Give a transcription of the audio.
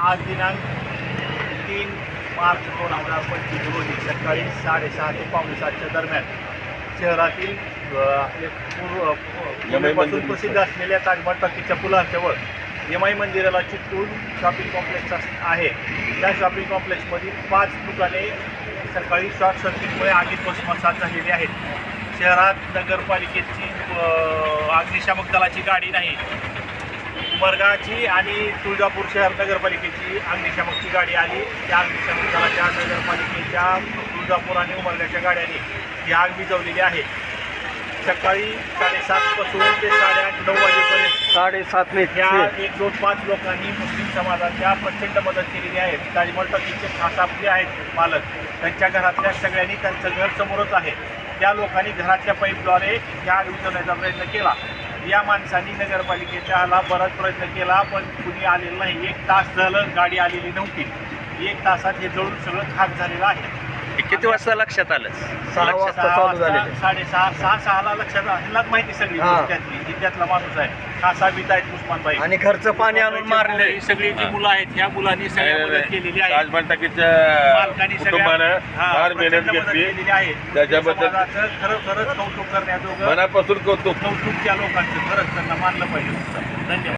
आज दिनांक तीन मार्च दोन हजार पंचवीस रोजी सकाळी साडेसहा ते पावणे सातच्या दरम्यान शहरातील आपले पूर्व प्रसिद्ध असलेल्या ताजमहल टॉकीच्या पुलाच्यावर यमाई मंदिराला चिटकून शॉपिंग कॉम्प्लेक्स अस- आहे. त्या शॉपिंग कॉम्प्लेक्समधील पाच दुकाने सकाळी शॉर्ट सर्किटमुळे आगीत भस्मसात झालेली आहेत. शहरात नगरपालिकेची अग्निशामक दलाची गाडी नाही. उमरगाची आणि तुळजापूर शहर नगरपालिकेची अग्निशामकची गाडी आली. त्या अग्निशामक दलाच्या नगरपालिकेच्या तुळजापूर आणि उमरगाच्या गाड्यांनी ही आग विजवलेली आहे. सकाळी साडेसातपासून ते साडेआठ नऊ वाजेपर्यंत. साडेसात ह्या एक दोन पाच लोकांनी मुस्लिम समाजाच्या प्रचंड मदत केलेली आहे. ताजमहल टॉकीचे खास आपले आहेत मालक. त्यांच्या घरातल्या सगळ्यांनी त्यांचं घर समोरच आहे. त्या लोकांनी घरातल्या पाईपद्वारे ह्या आग विझवण्याचा प्रयत्न केला. या माणसांनी नगरपालिकेच्याला बराच प्रयत्न केला पण कुणी आलेलं नाही. एक तास झालं गाडी आलेली नव्हती. एक तासात हे जळून सगळं खाक झालेलं आहे. किती वाजता लक्षात आलं? सहा लक्षात वाजता सहा चालू वाजता झाले साडेसहा सहा सहाला लक्षात माहिती सगळी हा. त्यातली जिल्ह्यातला माणूस आहे. खासा बीत आहेत उस्मानबाई. आणि घरचं पाणी आणून मारले. ही सगळी जी मुलं आहेत ह्या मुलांनी सगळ्या मदत केलेली आहे कुटुंबानं सगळ्या हा, फार मेहनत प्रचंड मदत घेतली. केलेली आहे. त्याच्याबद्दल- समाजाचं खरं खरंच कौतुक करण्याजोगं मनापासून कौतुक. कौतुक त्या लोकांचं. खरंच त्यांना मानलं पाहिजे. धन्यवाद.